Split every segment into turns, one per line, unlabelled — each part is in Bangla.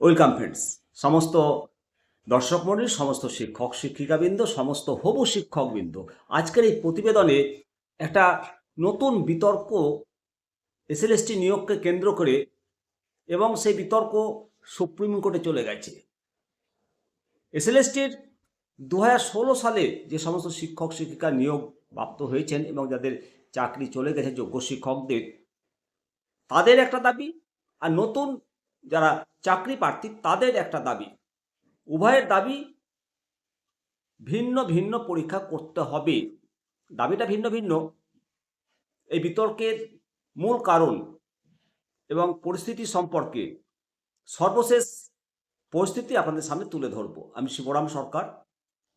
Welcome friends. সমস্ত দর্শক মণ্ডলী সমস্ত শিক্ষক, শিক্ষিকাবৃন্দ, সমস্ত হবু শিক্ষকবৃন্দ, আজকের এই প্রতিবেদনে একটা নতুন বিতর্ক এসএলএসটি নিয়োগকে কেন্দ্র করে এবং সেই বিতর্ক সুপ্রিম কোর্টে চলে গেছে। এসএলএসটির দু সালে যে সমস্ত শিক্ষক, শিক্ষিকা নিয়োগ প্রাপ্ত হয়েছেন এবং যাদের চাকরি চলে গেছে যোগ্য শিক্ষকদের, তাদের একটা দাবি, আর নতুন যারা চাকরি প্রার্থী, তাদের একটা দাবি। উভয়ের দাবি ভিন্ন ভিন্ন পরীক্ষা করতে হবে। দাবিটা ভিন্ন ভিন্ন। এই বিতর্কের মূল কারণ এবং পরিস্থিতি সম্পর্কে সর্বশেষ পরিস্থিতি আপনাদের সামনে তুলে ধরব। আমি শিবরাম সরকার,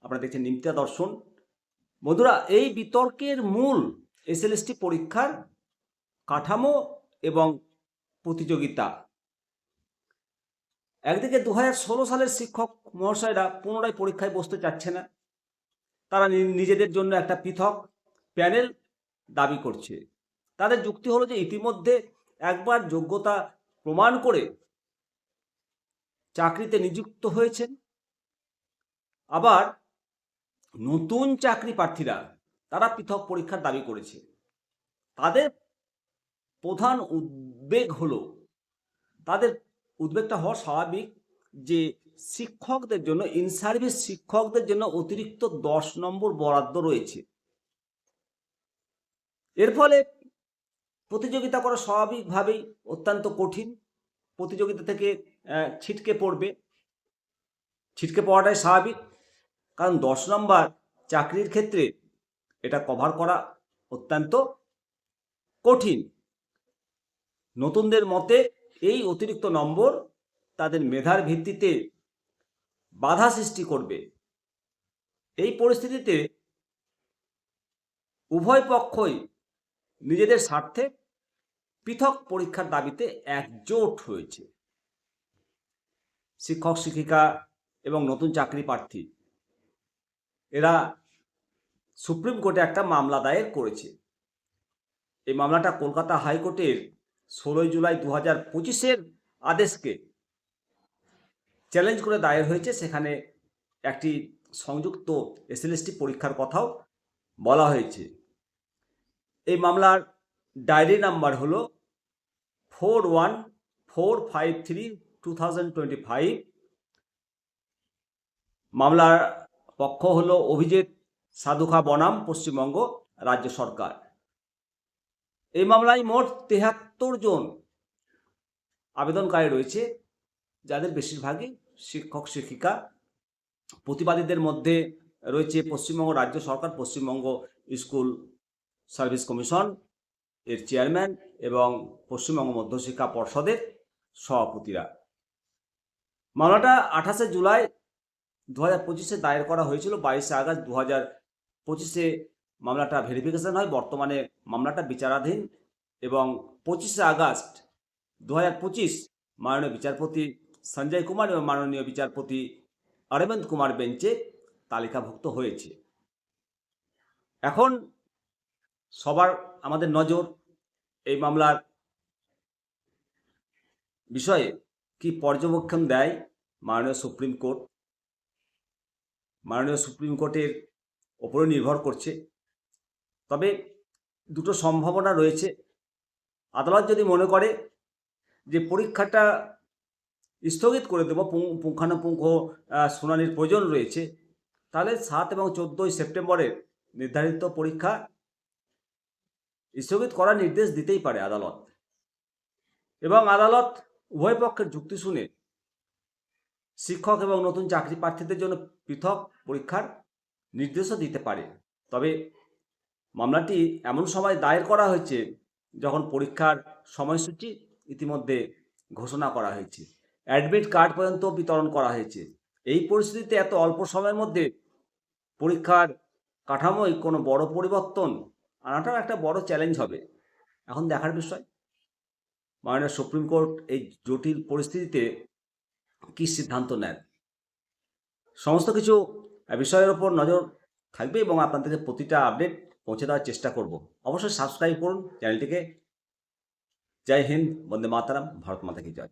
আপনারা দেখছেন নিমতা দর্শন। বন্ধুরা, এই বিতর্কের মূল এসএলএসটি পরীক্ষার কাঠামো এবং প্রতিযোগিতা একদিকে দু সালের শিক্ষক মহাশয়রা পুনরায় পরীক্ষায় বসতে চাচ্ছে না। তারা নিজেদের জন্য একটা পৃথক প্যানেল দাবি করছে। তাদের যুক্তি হলো যে ইতিমধ্যে একবার যোগ্যতা প্রমাণ করে চাকরিতে নিযুক্ত হয়েছেন। আবার নতুন চাকরি প্রার্থীরা তারা পৃথক পরীক্ষার দাবি করেছে। তাদের প্রধান উদ্বেগ হলো তাদের উদ্বেগটা হওয়া স্বাভাবিক যে শিক্ষকদের জন্য ইন সার্ভিস শিক্ষকদের জন্য অতিরিক্ত দশ নম্বর বরাদ্দ রয়েছে। এর ফলে প্রতিযোগিতা করা স্বাভাবিকভাবেই অত্যন্ত কঠিন। প্রতিযোগিতা থেকে ছিটকে পড়বে। ছিটকে পড়াটাই স্বাভাবিক। কারণ দশ নম্বর চাকরির ক্ষেত্রে এটা কভার করা অত্যন্ত কঠিন। নতুনদের মতে এই অতিরিক্ত নম্বর তাদের মেধার ভিত্তিতে বাধা সৃষ্টি করবে। এই পরিস্থিতিতে উভয় পক্ষই নিজেদের স্বার্থে পৃথক পরীক্ষার দাবিতে একজোট হয়েছে। শিক্ষক, শিক্ষিকা এবং নতুন চাকরি প্রার্থী, এরা সুপ্রিম কোর্টে একটা মামলা দায়ের করেছে। এই মামলাটা কলকাতা হাইকোর্টের ষোলোই জুলাই দু হাজার পঁচিশের আদেশকে চ্যালেঞ্জ করে দায়ের হয়েছে। সেখানে একটি সংযুক্ত এসএলএসটি পরীক্ষার কথাও বলা হয়েছে। এই মামলার ডায়েরি নাম্বার হলো four one four five three two thousand twenty five. মামলার পক্ষ হলো অভিজিৎ সাধুখা বনাম, পশ্চিমবঙ্গ রাজ্য সরকার। এই মামলায় মোট তেহাত্তর জন আবেদনকারী রয়েছে, যাদের বেশিরভাগই শিক্ষক, শিক্ষিকা। প্রতিবাদীদের মধ্যে রয়েছে পশ্চিমবঙ্গ রাজ্য সরকার, পশ্চিমবঙ্গ স্কুল সার্ভিস কমিশন এর চেয়ারম্যান এবং পশ্চিমবঙ্গ মধ্যশিক্ষা পর্ষদের সভাপতিরা। মামলাটা আঠাশে জুলাই দু হাজার পঁচিশে দায়ের করা হয়েছিল, বাইশে আগস্ট দু হাজার পঁচিশে মামলাটা ভেরিফিকেশন হয়, বর্তমানে মামলাটা বিচারাধীন এবং পঁচিশে আগস্ট দু হাজার পঁচিশ মাননীয় বিচারপতি সঞ্জয় কুমার এবং মাননীয় বিচারপতি অরবিন্দ কুমার বেঞ্চে তালিকাভুক্ত হয়েছে। এখন সবার আমাদের নজর এই মামলার বিষয়ে কি পর্যবেক্ষণ দেয় মাননীয় সুপ্রিম কোর্ট। মাননীয় সুপ্রিম কোর্টের ওপরে নির্ভর করছে। তবে দুটো সম্ভাবনা রয়েছে। আদালত যদি মনে করে যে পরীক্ষাটা স্থগিত করে দেবো পুঙ্খানুপুঙ্খ শুনানির প্রয়োজন রয়েছে, তাহলে সাত এবং চোদ্দোই সেপ্টেম্বরের নির্ধারিত পরীক্ষা স্থগিত করার নির্দেশ দিতেই পারে আদালত। এবং আদালত উভয় পক্ষের যুক্তি শুনে শিক্ষক এবং নতুন চাকরি প্রার্থীদের জন্য পৃথক পরীক্ষার নির্দেশও দিতে পারে। তবে মামলাটি এমন সময় দায়ের করা হয়েছে যখন পরীক্ষার সময়সূচি ইতিমধ্যে ঘোষণা করা হয়েছে। অ্যাডমিট কার্ড পর্যন্ত বিতরণ করা হয়েছে। এই পরিস্থিতিতে এত অল্প সময়ের মধ্যে পরীক্ষার কাঠামোয় কোনো বড় পরিবর্তন আনাটাও একটা বড় চ্যালেঞ্জ হবে। এখন দেখার বিষয়, মাননীয় সুপ্রিম কোর্ট এই জটিল পরিস্থিতিতে কি সিদ্ধান্ত নেন? সমস্ত কিছু বিষয়ের ওপর নজর থাকবে এবং আপনাদেরকে প্রতিটা আপডেট পৌঁছে দেওয়ার চেষ্টা করব। অবশ্যই সাবস্ক্রাইব করুন চ্যানেলটিকে জয় হিন্দ, বন্দে মাতারাম, ভারত মাতা কি জয়।